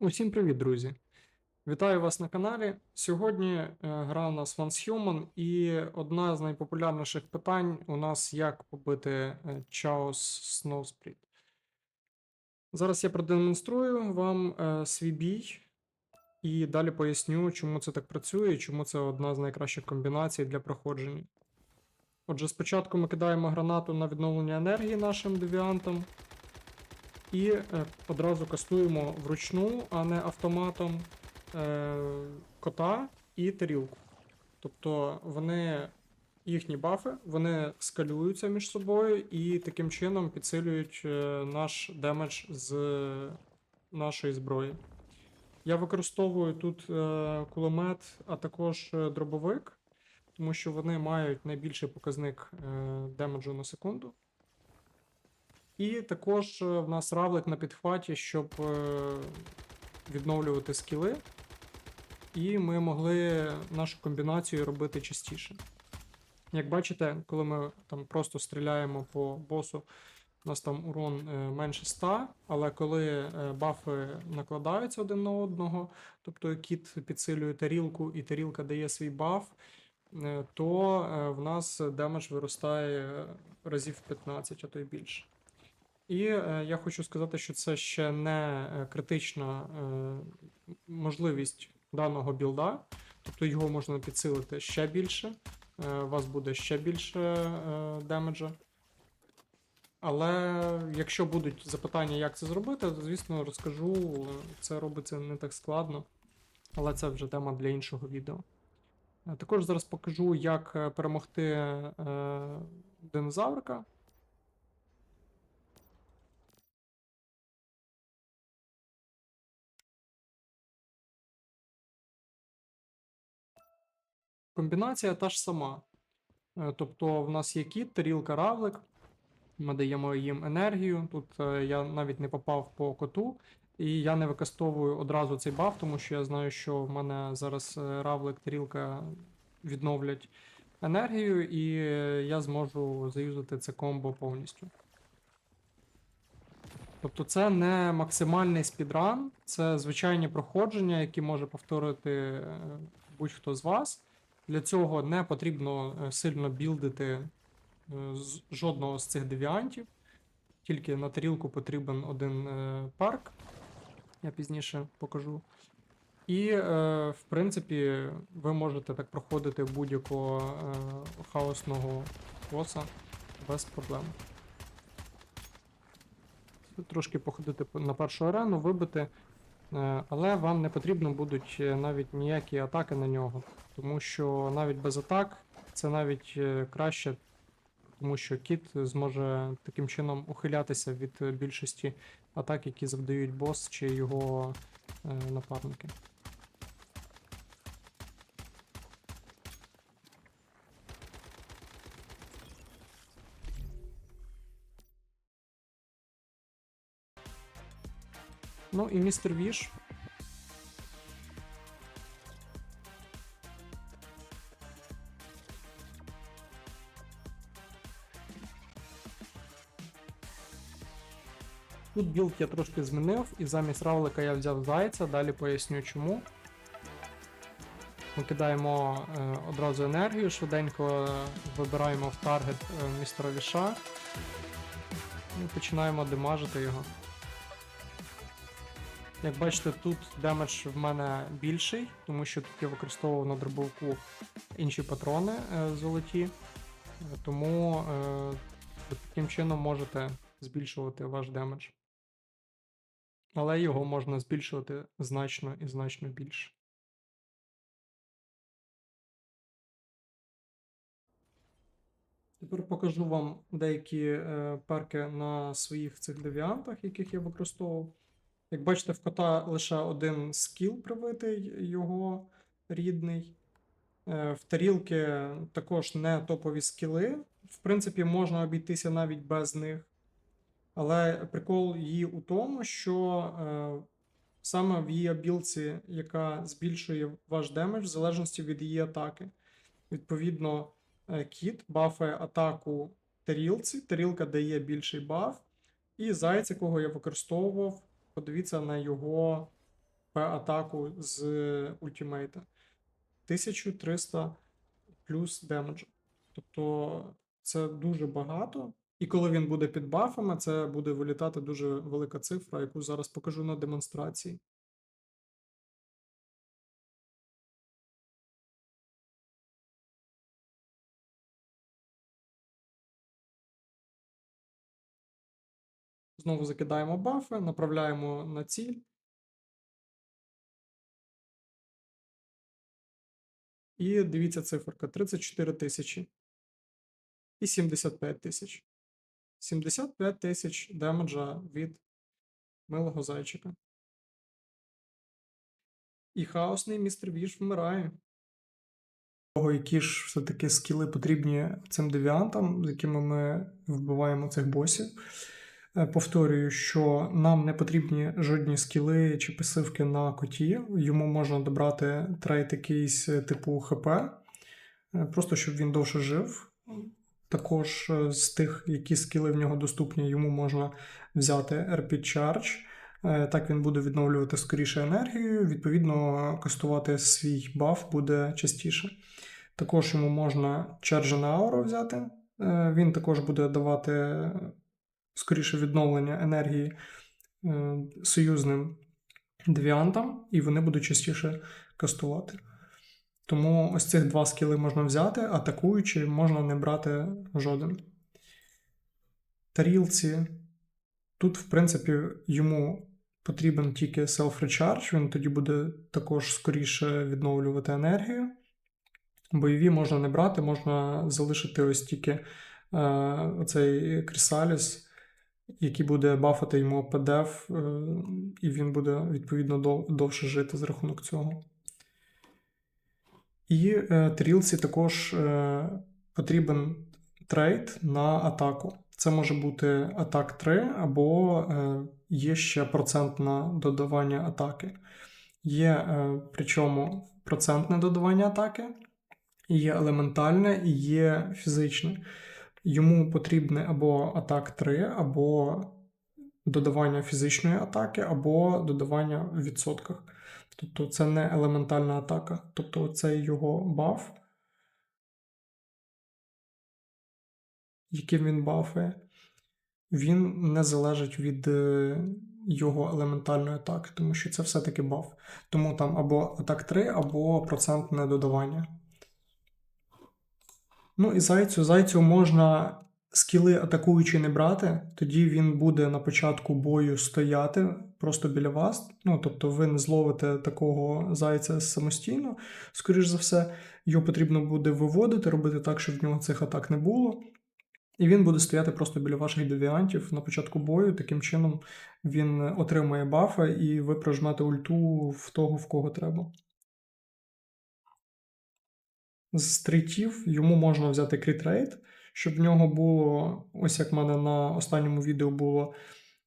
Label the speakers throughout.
Speaker 1: Усім привіт, друзі! Вітаю вас на каналі. Сьогодні е, гра у нас Once Human, і одна з найпопулярніших питань у нас як побити е, Chaos Snowsprit. Зараз я продемонструю вам е, свій бій і далі поясню, чому це так працює і чому це одна з найкращих комбінацій для проходження. Отже, спочатку ми кидаємо гранату на відновлення енергії нашим девіантам. І е, одразу кастуємо вручну, а не автоматом е, кота і тарілку. Тобто вони, їхні бафи, вони скалюються між собою і таким чином підсилюють е, наш демедж з нашої зброї. Я використовую тут кулемет, а також дробовик, тому що вони мають найбільший показник демеджу на секунду. І також е, в нас равлик на підхваті, щоб е, відновлювати скіли. І ми могли нашу комбінацію робити частіше. Як бачите, коли ми там просто стріляємо по босу, у нас там урон е, менше 100, але коли бафи накладаються один на одного, тобто кіт підсилює тарілку і тарілка дає свій баф, то в нас демедж виростає разів 15, а то й більше. І е, я хочу сказати, що це ще не е, критична е, можливість даного білда, тобто його можна підсилити ще більше, е, у вас буде ще більше е, демеджа. Але якщо будуть запитання, як це зробити, то звісно розкажу. Це робиться не так складно, але це вже тема для іншого відео. Е, Також зараз покажу, як е, перемогти е, динозаврика. Комбінація та ж сама. Е, Тобто в нас є кіт, тарілка, равлик. Ми даємо їм енергію. Тут е, я навіть не попав по коту, і я не використовую одразу цей баф, тому що я знаю, що в мене зараз е, равлик, тарілка відновлять енергію, і я зможу заюзати це комбо повністю. Тобто це не максимальний спідран, це звичайні проходження, які може повторити будь-хто з вас. Для цього не потрібно е, сильно білдити е, жодного з цих девіантів. Тільки на тарілку потрібен один е, парк. Я пізніше покажу. І, в принципі, ви можете так проходити будь-якого хаосного боса без проблем. Трошки походити на першу арену, вибити. Е, Але вам не потрібно будуть е, навіть ніякі атаки на нього. Тому що навіть без атак це навіть е, краще, тому що кіт зможе таким чином ухилятися від більшості атак, які завдають бос чи його напарники. Ну і містер Віш. Тут білд я трошки змінив, і замість равлика я взяв зайця, далі поясню чому. Ми кидаємо е, одразу енергію, швиденько вибираємо в таргет е, містера Віша і починаємо демажити його. Як бачите, тут демедж в мене більший, тому що тут я використовував на дробовку інші патрони е, золоті. Е, Тому е, таким чином можете збільшувати ваш демедж. Але його можна збільшувати значно і значно більше. Тепер покажу вам деякі е, перки на своїх цих девіантах, яких я використовував. Як бачите, в кота лише один скіл привитий, його рідний. Е, В тарілки також не топові скіли. В принципі, можна обійтися навіть без них. Але прикол її у тому, що е, саме в її абілці, яка збільшує ваш демедж в залежності від її атаки. Відповідно, е, кіт бафає атаку тарілці, тарілка дає більший баф. І зайць, якого я використовував, подивіться на його атаку з ультимейта. 1300 плюс демеджа. Тобто це дуже багато. І коли він буде під бафами, це буде вилітати дуже велика цифра, яку зараз покажу на демонстрації. Знову закидаємо бафи, направляємо на ціль. І дивіться циферка 34 тисячі. І 75 тисяч. 75 тисяч демеджа від милого зайчика. І хаосний містер Віш вмирає. Того, які ж все-таки скіли потрібні цим девіантам, з якими ми вбиваємо цих босів. Е, Повторюю, що нам не потрібні жодні скіли чи пасивки на коті. Йому можна добрати трейд якийсь е, типу ХП, е, просто щоб він довше жив. Також з тих, які скіли в нього доступні, йому можна взяти RP Charge. Так він буде відновлювати скоріше енергію, відповідно, кастувати свій баф буде частіше. Також йому можна Charge на ауру взяти. Він також буде давати скоріше відновлення енергії е, союзним девіантам, і вони будуть частіше кастувати. Тому ось цих два скіли можна взяти, атакуючи, можна не брати жоден. Тарілці. Тут, в принципі, йому потрібен тільки self-recharge, він тоді буде також скоріше відновлювати енергію. Бойові можна не брати, можна залишити ось тільки е, оцей Крісаліс, який буде бафати йому ПДФ, е, і він буде відповідно довше жити з рахунок цього. І е, тарілці також е, потрібен трейд на атаку. Це може бути атак 3, або є ще процент на додавання атаки. Є причому процентне додавання атаки, є елементальне і є фізичне. Йому потрібне або атак 3, або додавання фізичної атаки, або додавання в відсотках. Тобто це не елементальна атака. Тобто цей його баф, яким він бафує, він не залежить від е, його елементальної атаки, тому що це все-таки баф. Тому там або атак 3, або процентне додавання. Ну і зайцю. Зайцю можна скіли атакуючи не брати, тоді він буде на початку бою стояти просто біля вас. Ну, тобто ви не зловите такого зайця самостійно, скоріш за все, його потрібно буде виводити, робити так, щоб в нього цих атак не було. І він буде стояти просто біля ваших девіантів на початку бою. Таким чином він отримує бафа, і ви прожмете ульту в того, в кого треба. З стрітів йому можна взяти критрейт, щоб в нього було, ось як в мене на останньому відео було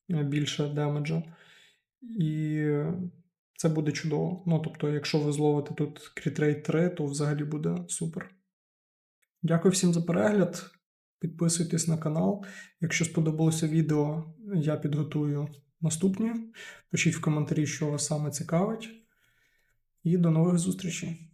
Speaker 1: е, більше демеджа. І це буде чудово. Ну, тобто, якщо ви зловите тут критрейт 3, то взагалі буде супер. Дякую всім за перегляд. Підписуйтесь на канал. Якщо сподобалося відео, я підготую наступні. Пишіть в коментарі, що вас саме цікавить. І до нових зустрічей!